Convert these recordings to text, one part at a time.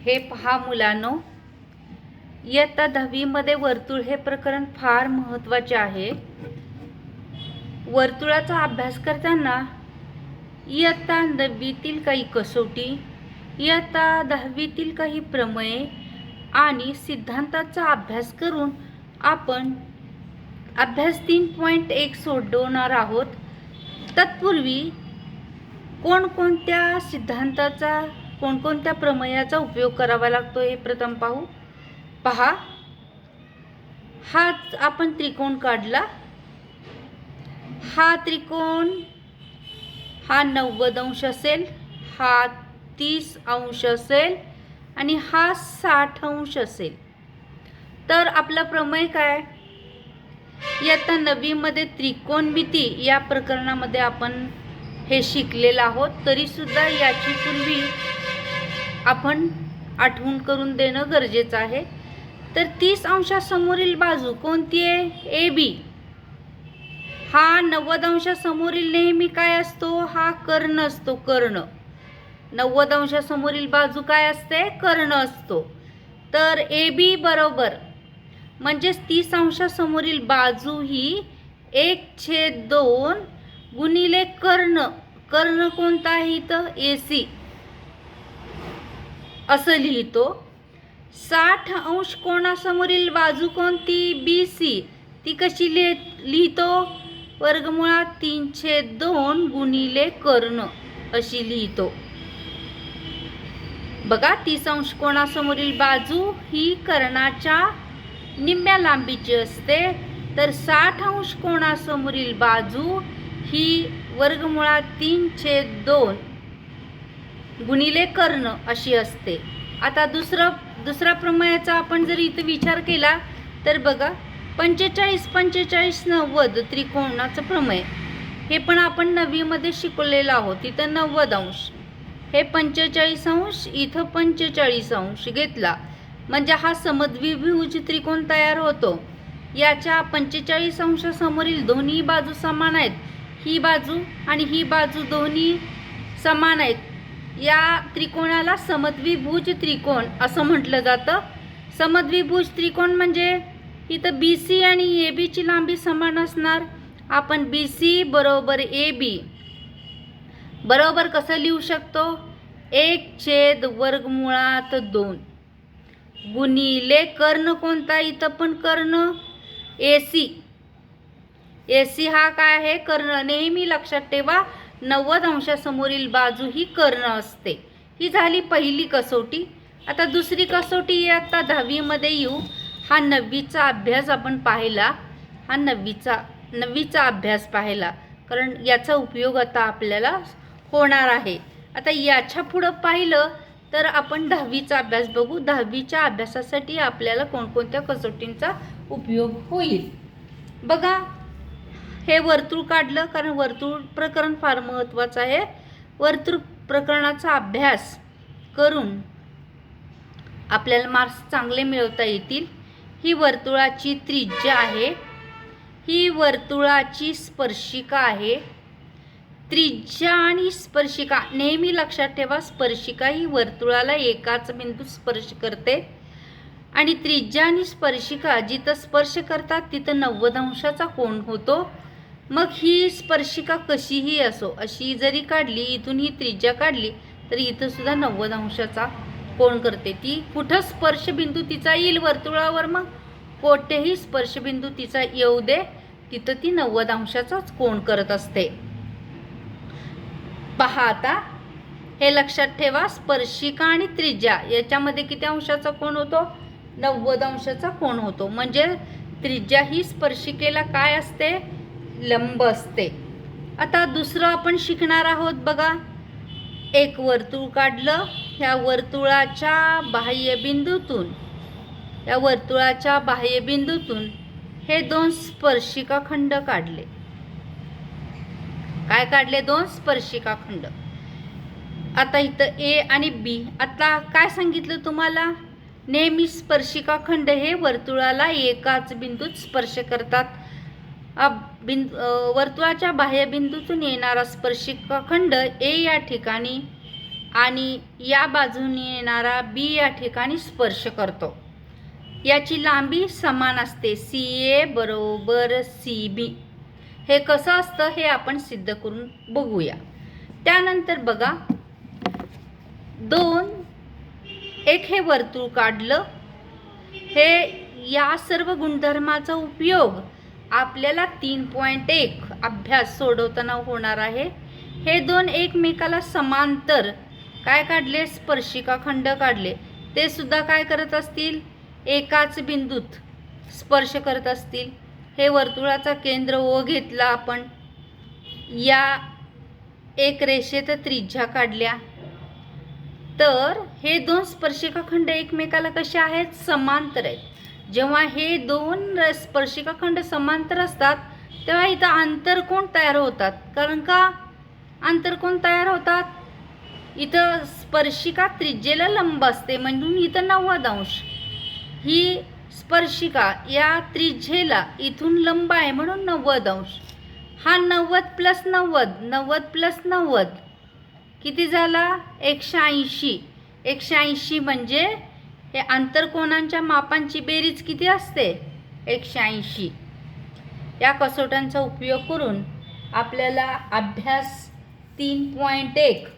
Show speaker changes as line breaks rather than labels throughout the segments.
हे पहा मुलांनो. इयत्ता दहावीमध्ये वर्तुळ हे प्रकरण फार महत्त्वाचे आहे. वर्तुळाचा अभ्यास करताना इयत्ता नववीतील काही कसोटी इयत्ता दहावीतील काही प्रमेय आणि सिद्धांताचा अभ्यास करून आपण अभ्यास तीन पॉईंट एक सोडवणार आहोत. तत्पूर्वी कोणकोणत्या सिद्धांताचा कोणकोणत्या प्रमेयाचा उपयोग करावा लागतो हे प्रथम पाहू. पहा. हाच आपण त्रिकोण काढला. हा त्रिकोण हा नव्वद अंश असेल हा तीस अंश असेल आणि हा साठ अंश असेल. तर आपला प्रमेय काय? इयत्ता नववीमध्ये त्रिकोणमिती या प्रकरणामध्ये आपण हे शिकलेलं आहोत तरीसुद्धा याची पूर्वी आपण आठवण करून देणं गरजेचं आहे. तर तीस अंशासमोरील बाजू कोणती आहे? A B. हा नव्वद अंशासमोरील नेहमी काय असतो? हा कर्ण असतो कर्ण. नव्वद अंशासमोरील बाजू काय असते? कर्ण असतो. तर ए बी बरोबर. म्हणजेच तीस अंशासमोरील बाजू ही एक छेद दोन गुणिले कर्ण. कर्ण कोणता आहे इथं? ए सी असं लिहितो. साठ अंश कोणासमोरील बाजू कोणती? बी सी ती कशी लिह लिहितो? वर्गमुळात तीनशे दोन गुणिले कर्ण. अशी लिहितो. बघा तीस अंश कोणासमोरील बाजू ही कर्णाच्या निम्म्या लांबीची असते. तर साठ अंश कोणासमोरील बाजू ही वर्गमुळात तीनशे दोन गुणिले कर्ण अशी असते. आता दुसरं दुसरा प्रमेयाचा आपण जर इथं विचार केला तर बघा पंचेचाळीस पंचेचाळीस नव्वद त्रिकोणाचं प्रमेय. हे पण आपण नववीमध्ये शिकवलेलं आहोत इथं नव्वद अंश. हे पंचेचाळीस अंश इथं पंचेचाळीस अंश घेतला. म्हणजे हा समद्विभुज त्रिकोण तयार होतो. याच्या पंचेचाळीस अंशासमोरील दोन्ही बाजू समान आहेत. ही बाजू आणि ही बाजू दोन्ही समान आहेत. या त्रिकोणाला समद्विभुज त्रिकोण असं म्हटलं जातं. समद्विभुज त्रिकोण म्हणजे इथं बी सी आणि ए बीची लांबी समान असणार. आपण बी सी बरोबर ए बी बरोबर कसं लिहू शकतो? एक छेद वर्गमुळात दोन. गुणिले कर्ण कोणता? इथं पण कर्ण. ए सी ए सी हा काय आहे? कर्ण. नेहमी लक्षात ठेवा नव्वद अंशासमोरील बाजू ही कर्ण असते. ही झाली पहिली कसोटी. आता दुसरी कसोटी आता दहावीमध्ये येऊ. हा नववीचा अभ्यास आपण पाहिला. हा नववीचा नववीचा अभ्यास पाहिला. कारण याचा उपयोग आता आपल्याला होणार आहे. आता याच्या पुढं पाहिलं तर आपण दहावीचा अभ्यास बघू. दहावीच्या अभ्यासासाठी आपल्याला कोणकोणत्या कसोटींचा उपयोग होईल? बघा हे वर्तुळ काढलं कारण वर्तुळ प्रकरण फार महत्त्वाचं आहे. वर्तुळ प्रकरणाचा अभ्यास करून आपल्याला मार्क्स चांगले मिळवता येतील. ही वर्तुळाची त्रिज्या आहे. ही वर्तुळाची स्पर्शिका आहे. त्रिज्या आणि स्पर्शिका नेहमी लक्षात ठेवा स्पर्शिका ही वर्तुळाला एकाच बिंदू स्पर्श करते. आणि त्रिज्या आणि स्पर्शिका जिथं स्पर्श करतात तिथं नव्वद अंशाचा कोण होतो. मग ही स्पर्शिका कशीही असो अशी जरी काढली इथून ही त्रिज्या काढली तरी इथं सुद्धा नव्वद अंशाचा कोण करते? ती कुठं स्पर्शबिंदू तिचा येईल वर्तुळावर मग? कोठेही स्पर्शबिंदू तिचा येऊ दे तिथं ती नव्वद अंशाचाच कोण करत असते? पहा आता हे लक्षात ठेवा स्पर्शिका आणि त्रिज्या याच्यामध्ये किती अंशाचा कोण होतो? नव्वद अंशाचा कोण होतो? म्हणजे त्रिज्या ही स्पर्शिकेला काय असते? लंब असते. आता दुसरं आपण शिकणार आहोत बघा. एक वर्तुळ काढलं ह्या वर्तुळाच्या बाह्यबिंदूतून या वर्तुळाच्या बाह्यबिंदूतून हे दोन स्पर्शिका खंड काढले. काय काढले दोन? स्पर्शिका खंड. आता इथं ए आणि बी आता काय सांगितलं तुम्हाला? नेहमी स्पर्शिका खंड हे वर्तुळाला एकाच बिंदूत स्पर्श करतात. बिंदू वर्तुळाच्या बाह्यबिंदूतून येणारा स्पर्शिका खंड ए या ठिकाणी आणि या बाजूने येणारा बी या ठिकाणी स्पर्श करतो. याची लांबी समान असते. सी ए बरोबर सी बी. हे कसं असतं हे आपण सिद्ध करून बघूया. त्यानंतर बघा. दोन. एक हे वर्तुळ काढलं. हे या सर्व गुणधर्माचा उपयोग आपल्याला तीन पॉईंट एक अभ्यास सोडवताना होणार आहे. हे दोन एकमेकाला समांतर काय काढले? स्पर्शिका खंड काढले. ते सुद्धा काय करत असतील? एकाच बिंदूत स्पर्श करत असतील. हे वर्तुळाचा केंद्र ओ घेतला आपण. या एक रेषेत त्रिज्या काढल्या. तर हे दोन स्पर्शिका खंड एकमेकाला कसे आहेत? समांतर आहेत. जेव्हा हे दोन स्पर्शिका खंड समांतर असतात तेव्हा इथं आंतरकोण तयार होतात? कारण का आंतरकोण तयार होतात? इथं स्पर्शिका त्रिज्येला लंब असते म्हणून इथं नव्वद अंश. ही स्पर्शिका या त्रिज्येला इथून लंब आहे म्हणून नव्वद अंश. हा नव्वद प्लस नव्वद नव्वद प्लस नव्वद. किती झाला? एकशे ऐंशी. एकशे ऐंशी म्हणजे हे आंतरकोणांच्या मापांची बेरीज किती असते? एकशे ऐंशी. या कसोट्यांचा उपयोग करून आपल्याला अभ्यास तीन पॉईंट एक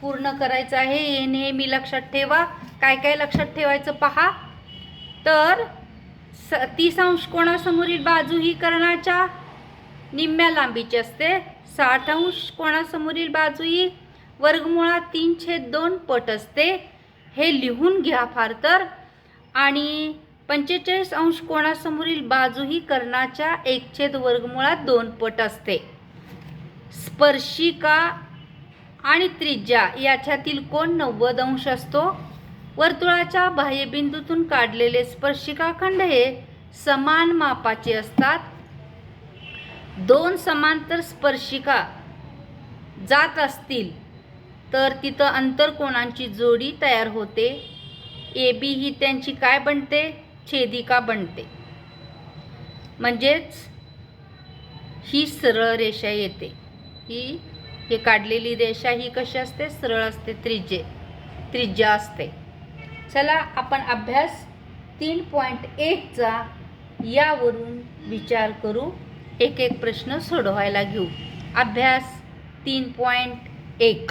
पूर्ण करायचं आहे. हे नेहमी लक्षात ठेवा. काय काय लक्षात ठेवायचं पहा. तर स तीस अंश कोणासमोरील बाजू ही कर्णाच्या निम्म्या लांबीची असते. साठ अंश कोणासमोरील बाजू ही वर्गमुळात तीन छेद दोन पट असते. हे लिहून घ्या फार तर. आणि पंचेचाळीस अंश कोणासमोरील बाजू ही कर्णाच्या एकछेद वर्गमुळात दोन पट असते. स्पर्शिका आणि त्रिज्या याच्यातील कोण नव्वद अंश असतो? वर्तुळाच्या बाह्यबिंदूतून काढलेले स्पर्शिकाखंड हे समान मापाचे असतात. दोन समांतर स्पर्शिका जात असतील. तर तिथं अंतरकोणांची जोडी तयार होते. ए बी ही त्यांची काय बनते? छेदिका बनते. म्हणजेच ही सरळ रेषा येते. ही हे काढलेली रेषा ही कशी असते? सरळ असते त्रिज्ये त्रिज्या असते. चला आपण अभ्यास तीन पॉईंट एकचा यावरून विचार करू. एक एक प्रश्न सोडवायला घेऊ. अभ्यास तीन पॉईंट एक.